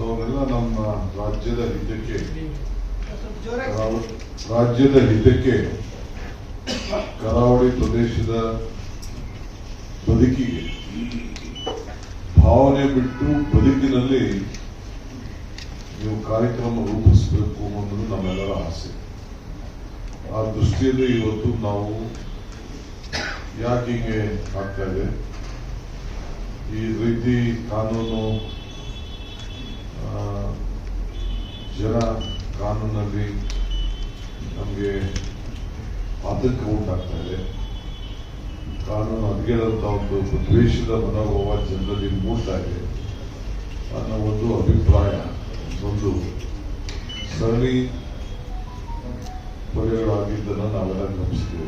ಅವೆಲ್ಲ ನಮ್ಮ ರಾಜ್ಯದ ಹಿತಕ್ಕೆ ರಾಜ್ಯದ ಹಿತಕ್ಕೆ ಕರಾವಳಿ ಪ್ರದೇಶದ ಬದುಕಿಗೆ, ಭಾವನೆ ಬಿಟ್ಟು ಬದುಕಿನಲ್ಲಿ ನೀವು ಕಾರ್ಯಕ್ರಮ ರೂಪಿಸಬೇಕು ಅನ್ನೋದು ನಮ್ಮೆಲ್ಲರ ಆಸೆ. ಆ ದೃಷ್ಟಿಯಲ್ಲಿ ಇವತ್ತು ನಾವು ಯಾಕೆ ಹೀಗೆ ಆಗ್ತಾ ಇದೆ? ಈ ರೀತಿ ಕಾನೂನು ಜನ ಕಾನೂನಲ್ಲಿ ನಮಗೆ ಆತಂಕ ಉಂಟಾಗ್ತಾ ಇದೆ. ಕಾನೂನು ಹದಗೆಡುವಂತ ಒಂದು ದ್ವೇಷದ ಮನೋಭಾವ ಜನರಲ್ಲಿ ಮೂಡ್ತಾ ಇದೆ. ಅನ್ನೋ ಒಂದು ಅಭಿಪ್ರಾಯ, ಒಂದು ಸರಣಿ ಪರಿಗಳಾಗಿದ್ದನ್ನು ನಾವೆಲ್ಲ ಈ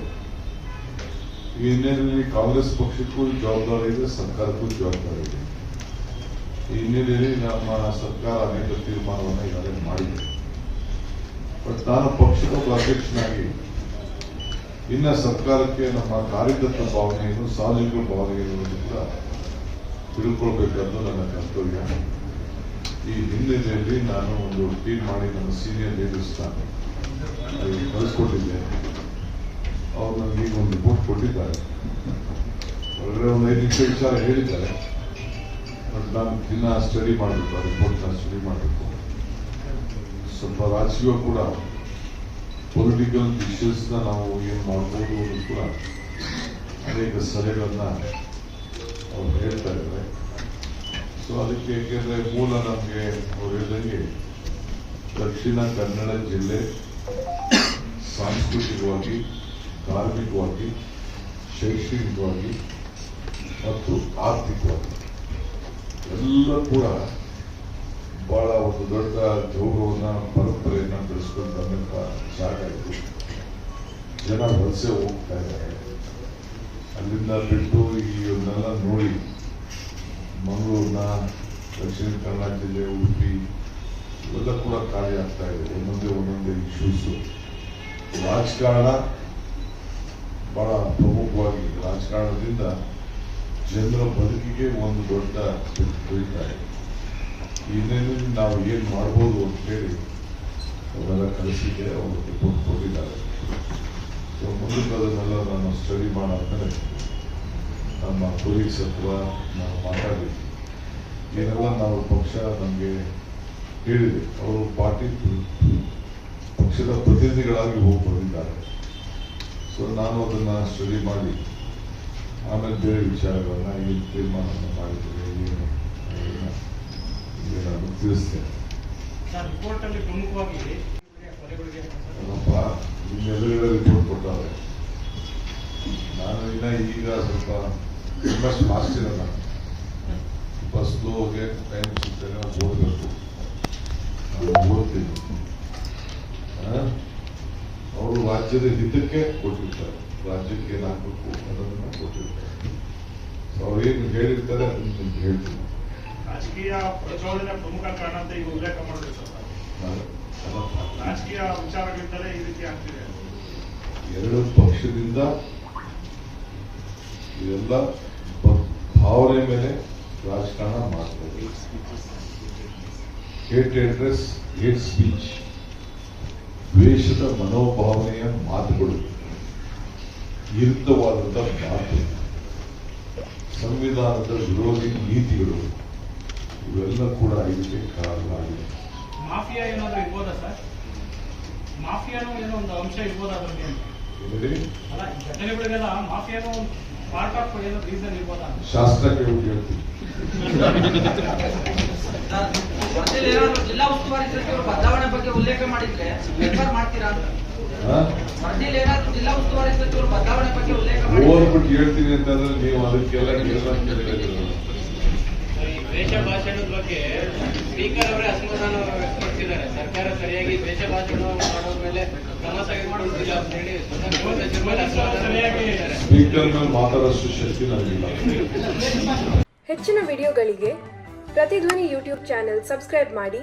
ಹಿನ್ನೆಲೆಯಲ್ಲಿ ಕಾಂಗ್ರೆಸ್ ಪಕ್ಷಕ್ಕೂ ಜವಾಬ್ದಾರಿ ಇದೆ, ಸರ್ಕಾರಕ್ಕೂ ಜವಾಬ್ದಾರಿ ಇದೆ. ಈ ಹಿನ್ನೆಲೆಯಲ್ಲಿ ನಮ್ಮ ಸರ್ಕಾರ ಅನೇಕ ತೀರ್ಮಾನವನ್ನು ಈಗಾಗಲೇ ಮಾಡಿದೆ. ಬಟ್ ನಾನು ಪಕ್ಷದ ಅಧ್ಯಕ್ಷನಾಗಿ, ಇನ್ನ ಸರ್ಕಾರಕ್ಕೆ ನಮ್ಮ ಕಾರ್ಯಕರ್ತ ಭಾವನೆಯನ್ನು ಸಾರ್ವಜನಿಕ ಭಾವನೆಯನ್ನು ಕೂಡ ತಿಳ್ಕೊಳ್ಬೇಕಾದ್ದು ನನ್ನ ಕರ್ತವ್ಯ. ಈ ಹಿನ್ನೆಲೆಯಲ್ಲಿ ನಾನು ಒಂದು ಟೀಮ್ ಮಾಡಿ ನನ್ನ ಸೀನಿಯರ್ ಲೀಡರ್ಸ್ನ ಕಳಿಸ್ಕೊಟ್ಟಿದ್ದೆ ಅವ್ರು ನನಗೆ ಈಗ ಒಂದು ರಿಪೋರ್ಟ್ ಕೊಟ್ಟಿದ್ದಾರೆ. ಒಳಗಡೆ ಒಂದು ಐದು ನಿಮಿಷ ವಿಚಾರ ಹೇಳಿದ್ದಾರೆ. ನಾನು ದಿನ ಸ್ಟಡಿ ಮಾಡಬೇಕು ಆ ರಿಪೋರ್ಟ್ನ ಸ್ಟಡಿ ಮಾಡಬೇಕು. ಸ್ವಲ್ಪ ರಾಜಕೀಯ ಕೂಡ ಪೊಲಿಟಿಕಲ್ ಇಶ್ಯೂಸ್ನ ನಾವು ಏನು ಮಾಡ್ಬೋದು ಅನ್ನೋದು ಕೂಡ ಅನೇಕ ಸಲಹೆಗಳನ್ನ ಅವ್ರು ಹೇಳ್ತಾ ಇದ್ದಾರೆ. ಸೊ ಅದಕ್ಕೆ ಏಕೆಂದರೆ ಮೂಲ ನಮಗೆ ಅವ್ರು ಹೇಳಿದಂಗೆ ದಕ್ಷಿಣ ಕನ್ನಡ ಜಿಲ್ಲೆ ಸಾಂಸ್ಕೃತಿಕವಾಗಿ ಧಾರ್ಮಿಕವಾಗಿ ಶೈಕ್ಷಣಿಕವಾಗಿ ಮತ್ತು ಆರ್ಥಿಕವಾಗಿ ಎಲ್ಲ ಕೂಡ ಬಹಳ ಒಂದು ದೊಡ್ಡ ಗೌರವನ ಪರಂಪರೆಯನ್ನು ಬೆಳೆಸ್ಕೊಂಡು ಬಂದಂತ ಜಾಗ ಇದು ಜನ ವಲಸೆ ಹೋಗ್ತಾ ಇದ್ದಾರೆ. ಅಲ್ಲಿಂದ ಬಿಟ್ಟು ಇವನ್ನೆಲ್ಲ ನೋಡಿ ಮಂಗಳೂರಿನ, ದಕ್ಷಿಣ ಕನ್ನಡ ಜಿಲ್ಲೆ, ಉಡುಪಿ, ಇವೆಲ್ಲ ಕೂಡ ಕಾರ್ಯ ಆಗ್ತಾ ಇದೆ. ಒಂದೊಂದೇ ಒಂದೊಂದೇ ಇಶ್ಯೂಸು ರಾಜಕಾರಣ ಬಹಳ ಪ್ರಮುಖವಾಗಿ ರಾಜಕಾರಣದಿಂದ ಜನರ ಬದುಕಿಗೆ ಒಂದು ದೊಡ್ಡ ಬೆಳೀತಾ ಇದೆ. ಈ ಹಿನ್ನೆಲೆಯಲ್ಲಿ ನಾವು ಏನು ಮಾಡ್ಬೋದು ಅಂತ ಹೇಳಿ ಅವರೆಲ್ಲ ಕಲಿಸಿದ್ರೆ ಅವರು ರಿಪೋರ್ಟ್ ಕೊಟ್ಟಿದ್ದಾರೆ. ಸೊ ಅದನ್ನೆಲ್ಲ ನಾನು ಸ್ಟಡಿ ಮಾಡಾದ್ಮೇಲೆ ನಮ್ಮ ಪೊಲೀಸ್ ಹತ್ರ ನಾವು ಮಾತಾಡಿ ಏನೆಲ್ಲ ನಾವು ಪಕ್ಷ ನಮಗೆ ಹೇಳಿದೆ, ಅವರು ಪಾರ್ಟಿ ಪಕ್ಷದ ಪ್ರತಿನಿಧಿಗಳಾಗಿ ಹೋಗಿ ಬಂದಿದ್ದಾರೆ ಸೊ ನಾನು ಅದನ್ನ ಸ್ಟಡಿ ಮಾಡಿ. ಆಮೇಲೆ ಬೇರೆ ವಿಚಾರಗಳನ್ನ ಏನು ತೀರ್ಮಾನ ಮಾಡಿದ್ದೇನೆ ಏನು? ಏನಾದ್ರು ತಿಳಿಸ್ತೇನೆ. Sir report ಕೊಟ್ಟಾರೆ. ನಾನು ಇನ್ನ ಈಗ ಸ್ವಲ್ಪ ಇನ್ವೆಸ್ಟ್ ಫಾಸ್ಟ್ ನಾನು. ಸ್ವಲ್ಪ ಸ್ಲೋಗೆ ಟೈಮ್ ಸಿಗ್ತೇನೆ ಓದಬೇಕು. ನಾನು ಓದ್ತೀನಿ ಅವರು ರಾಜ್ಯದ ಹಿತಕ್ಕೆ ಕೊಟ್ಟಿರ್ತಾರೆ. ರಾಜ್ಯಕ್ಕೆ ಏನಾಗಬೇಕು ಅನ್ನೋದನ್ನ ಕೊಟ್ಟಿರ್ತಾರೆ. ಅವ್ರೇನು ಹೇಳಿರ್ತಾರೆ ಅದನ್ನ ಹೇಳ್ತೀನಿ. ರಾಜಕೀಯ ಪ್ರಚೋದನೆ ಪ್ರಮುಖ ಕಾರಣ ಅಂತ ಈಗ ಉಲ್ಲೇಖ ಮಾಡಿದ್ರು ಸರ್. ರಾಜಕೀಯ ವಿಚಾರಗಳಿಂದಲೇ ಈ ರೀತಿ ಆಗ್ತಿದೆ. ಎರಡು ಪಕ್ಷದಿಂದ ಇದೆಲ್ಲ ಭಾವನೆ ಮೇಲೆ ರಾಜಕಾರಣ ಮಾಡ್ತಾರೆ ಹೇಟ್ ಅಡ್ರೆಸ್ ಹೇಟ್ ಸ್ಪೀಚ್ ದ್ವೇಷದ ಮನೋಭಾವನೆಯ ಮಾತುಗಳು ವಿರುದ್ಧವಾದಂಥ ಮಾತು ಸಂವಿಧಾನದ ವಿರೋಧಿ ನೀತಿಗಳು ಇವೆಲ್ಲ ಕೂಡ ಇದಕ್ಕೆ ಕಾರಣ ಆಗಿದೆ. ಮಾಫಿಯಾ ಏನಾದ್ರೂ ಇರ್ಬೋದಾ ಸರ್? ಮಾಫಿಯಾನು ಏನೋ ಒಂದು ಅಂಶ ಇರ್ಬೋದ ಅದ್ರಲ್ಲಿ? ಅಲ್ಲ ಘಟನೆಗಳಿಗೆಲ್ಲ ಮಾಫಿಯಾನು ಒಂದು ಪಾರ್ಟ್ ಆಫ್ ಏನೋ ರೀಸನ್ ಇರ್ಬೋದಾ? ಶಾಸ್ತ್ರ ಕೇಳಿ ಹೇಳ್ತೀನಿ. ಬದಲಾವಣೆ ಬಗ್ಗೆ ಉಲ್ಲೇಖ ಮಾಡಿದ್ರೆ ಮಾಡ್ತೀರಾ ಅಂತ. ಹಾ? ವರದಿಯಲ್ಲಿ ಏನಾದ್ರು ಜಿಲ್ಲಾ ಉಸ್ತುವಾರಿ ಸಚಿವರು ಬದಲಾವಣೆ ಬಗ್ಗೆ ಉಲ್ಲೇಖ ಮಾಡಿದ್ರೆ. ಓದ್ಬಿಟ್ಟು ಹೇಳ್ತೀನಿ ಅಂತಂದ್ರೆ ನೀವು ಅದಕ್ಕೆಲ್ಲ ದ್ವೇಷ ಭಾಷಣದ ಬಗ್ಗೆ ಸ್ಪೀಕರ್ ಅವರೇ ಅಸಮಾಧಾನ ವ್ಯಕ್ತಪಡಿಸಿದ್ದಾರೆ. ಸರ್ಕಾರ ಸರಿಯಾಗಿ ದ್ವೇಷ ಭಾಷಣ ಮಾಡೋದ್ರ ಮೇಲೆ ಕ್ರಮ ತೆಗೆದುಕೊಳ್ಳುತ್ತಿಲ್ಲ ಅಂತ ಹೇಳಿ ಸ್ಪೀಕರ್ ಮೇಲೆ ಮಾತಾಡೋಷ್ಟು ಶಕ್ತಿ ನನಗಿಲ್ಲ ಹೆಚ್ಚಿನ ವಿಡಿಯೋಗಳಿಗೆ ಪ್ರತಿಧ್ವನಿ ಯೂಟ್ಯೂಬ್ ಚಾನೆಲ್ ಸಬ್ಸ್ಕ್ರೈಬ್ ಮಾಡಿ.